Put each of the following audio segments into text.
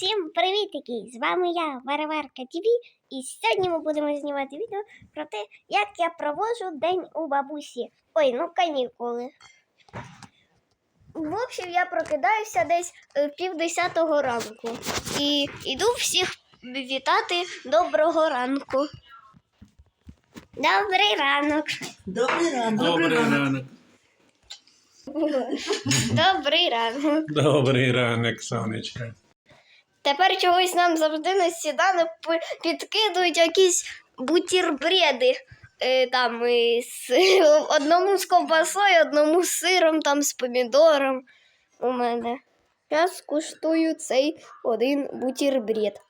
Всім привітики! З вами я, Варварка ТВ, і сьогодні ми будемо знімати відео про те, як я проводжу день у бабусі. Ой, ну канікули. В общем, я прокидаюся десь е, пів десятого ранку і йду всіх вітати доброго ранку. Добрий ранок. Добрий ранок. Добрий ранок. Добрий ранок. Добрий ранок, сонечка. Тепер чогось нам завжди на сніданок пи- підкидують якісь бутербреди. Е, там із, одному з ковбасою, одному з сиром, там з помідором у мене. Зараз куштую цей один бутербред.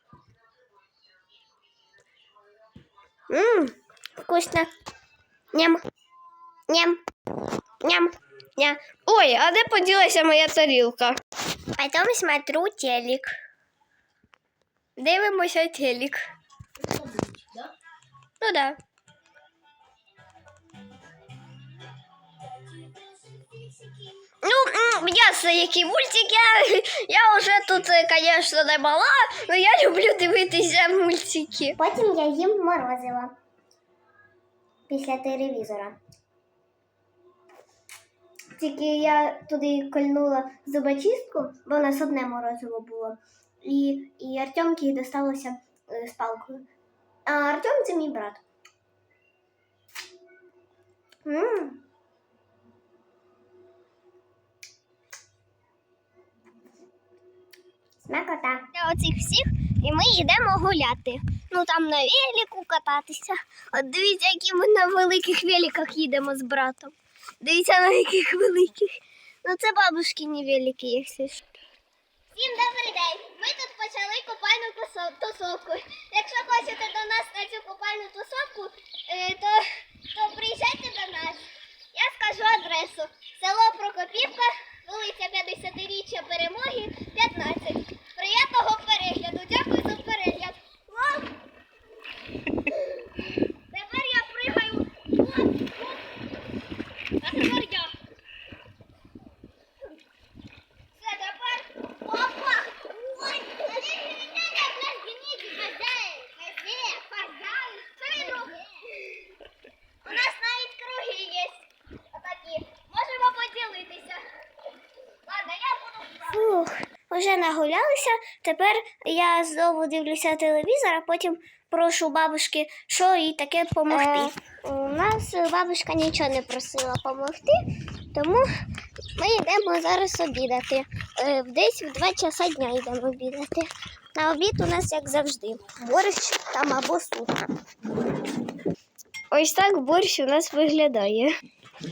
Ммм, вкусно. Ням. Ням. Ням. Ням. Ой, а де поділася моя тарілка? Потім смотрю телек. Дивимося телек. Ну да. Ну, ясно, які мультики. Я, вже тут, звісно, не мала, але я люблю дивитися мультики. Потім я їм морозиво після телевізора. Тільки я туди кольнула зубочистку, бо у нас одне морозиво було. І, і Артемки досталося е, з палкою. А Артем це мій брат. м Смакота. Для оцих всіх і ми йдемо гуляти. Ну там на велику кататися. От дивіться, які ми на великих великах їдемо з братом. Дивіться, на яких великих. Ну це бабушкині велики, якщо що. Всім добрий день! Ми тут почали купальну тусовку. Якщо хочете до нас на цю купальну тусовку, е, то, то вже нагулялися. Тепер я знову дивлюся телевізор, а потім прошу бабушки, що їй таке допомогти. у нас бабушка нічого не просила допомогти, тому ми йдемо зараз обідати. Е, Десь в 2 часа дня йдемо обідати. На обід у нас, як завжди, борщ там або суп. Ось так борщ у нас виглядає.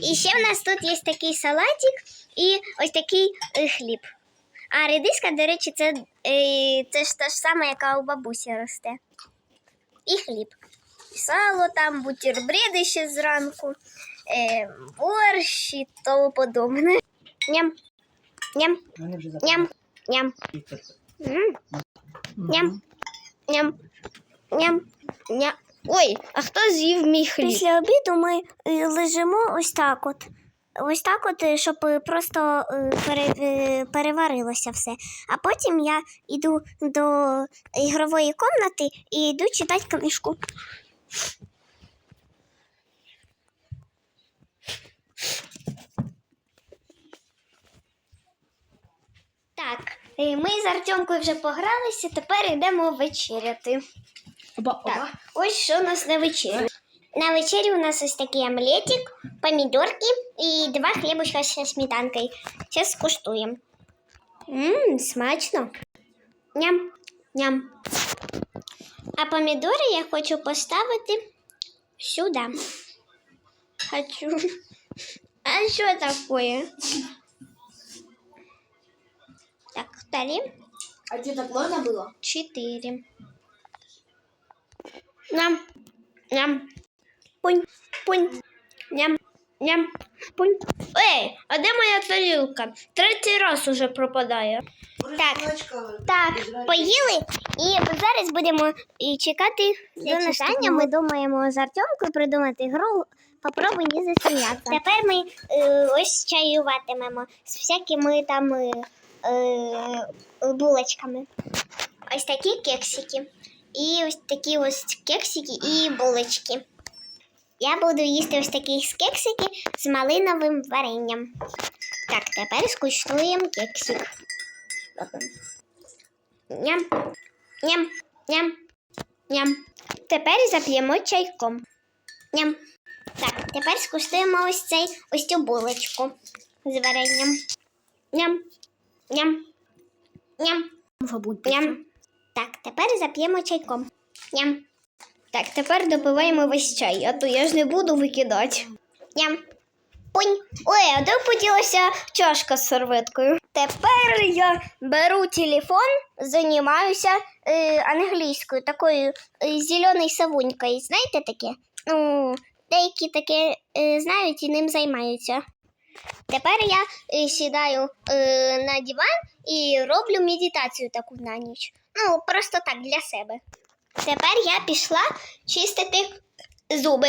І ще в нас тут є такий салатик і ось такий е, хліб. А редиска, до речі, це, е, це ж та ж сама, яка у бабусі росте. І хліб. І Сало там, бутербреди ще зранку, е, борщ і тому подобне. Ням. Ням. Ням. Ням. Ням. Ням. Ням. Ням. Ой, а хто з'їв мій хліб? Після обіду ми е, лежимо ось так от. Ось так от, е, щоб е, просто е, пере, переварилося все. А потім я йду до ігрової кімнати і йду читати книжку. Так, ми з Артемкою вже погралися, тепер йдемо вечеряти. Оба, Так, ось що у нас на вечерю. На вечері у нас ось такий омлетик, помідорки і два хлібушка зі сметанкою. Зараз скуштуємо. Ммм, смачно. Ням, ням. А помідори я хочу поставити сюди. Хочу. А що таке? Так, три, А тебе так можно было? четыре. Ням, ням, Пунь, пунь, ням, ням, пунь. Ей, а де моя тарілка? Третій раз уже пропадає. Так, так, поїли і зараз будемо і чекати до настання. Ми думаємо з Артемкою придумати гру. Попробуй не засміятися. Тепер ми е, ось чаюватимемо з всякими там е, е, булочками. ось такі кексики. І ось такі ось кексики і булочки. Я буду їсти ось такі кексики з малиновим варенням. Так, тепер скуштуємо кексик. Ням, ням, ням, ням. Тепер зап'ємо чайком. Ням. Так, тепер скуштуємо ось цей ось цю булочку з варенням. Ням, ням, ням, ням. Так, тепер зап'ємо чайком. Ням. Так, тепер допиваємо весь чай, а то я ж не буду викидати. Ням. Пунь. Ой, а де поділася чашка з серветкою? Тепер я беру телефон, займаюся е, англійською, такою е, зеленою савунькою. Знаєте таке? Ну, деякі таке е, знають і ним займаються. Тепер я е, сідаю е, на диван і роблю медитацію таку на ніч. Ну, просто так для себе. Тепер я пішла чистити зуби.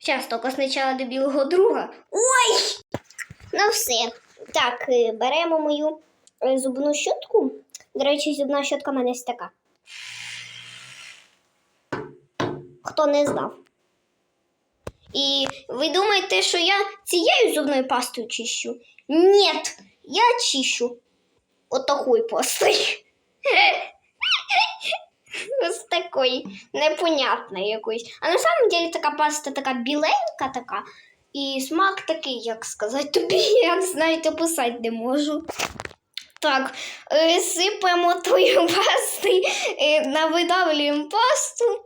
Зараз тільки спочатку до білого друга. Ой! Ну все. Так, е, беремо мою е, зубну щотку. До речі, зубна щотка в мене ось така. Хто не знав. І ви думаєте, що я цією зубною пастою чищу? Ні, я чищу от такою пастою. Ось такої непонятної якоїсь. А на самом деле така паста така біленька така. І смак такий, як сказати тобі, як знаєте, описати не можу. Так, е, сипаємо твою пасту, е, навидавлюємо пасту.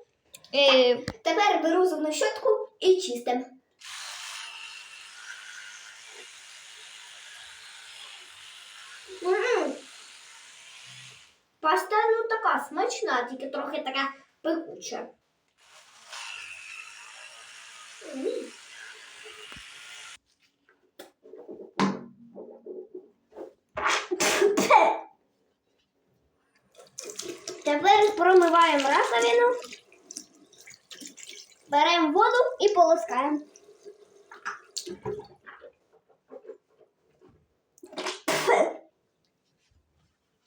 Е, тепер беру зубну щотку і чистим. М. Паста ну така смачна, тільки трохи така пекуча. Тепер промиваємо раковину, беремо воду і полоскаємо.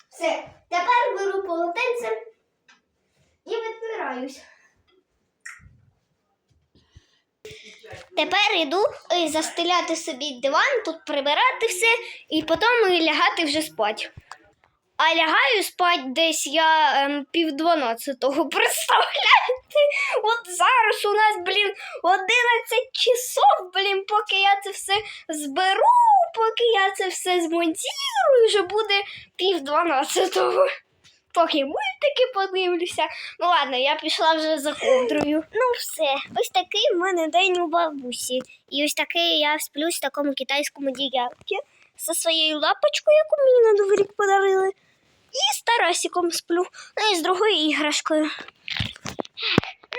Все, тепер беру полотенце і витираюсь. Тепер йду е, застеляти собі диван, тут прибирати все і потім е, лягати вже спати. А лягаю спать десь я ем, пів дванадцятого. Представляєте? От зараз у нас, блін, 11 часов, блін, поки я це все зберу, поки я це все змонтірую, вже буде пів дванадцятого. Поки мультики подивлюся. Ну ладно, я пішла вже за ковдрою. Ну все, ось такий в мене день у бабусі. І ось такий я сплюсь в такому китайському діяльці зі своєю лапочкою, яку мені на Новий рік подарили. І з Тарасиком сплю. Ну і з другою іграшкою.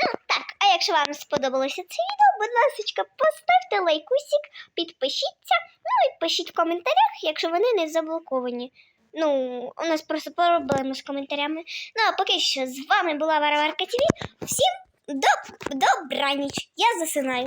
Ну так, а якщо вам сподобалося це відео, будь ласка, поставте лайкусик, підпишіться, ну і пишіть в коментарях, якщо вони не заблоковані. Ну, у нас просто проблеми з коментарями. Ну, а поки що з вами була Варварка ТВ. Всім доб- добраніч. Я засинаю.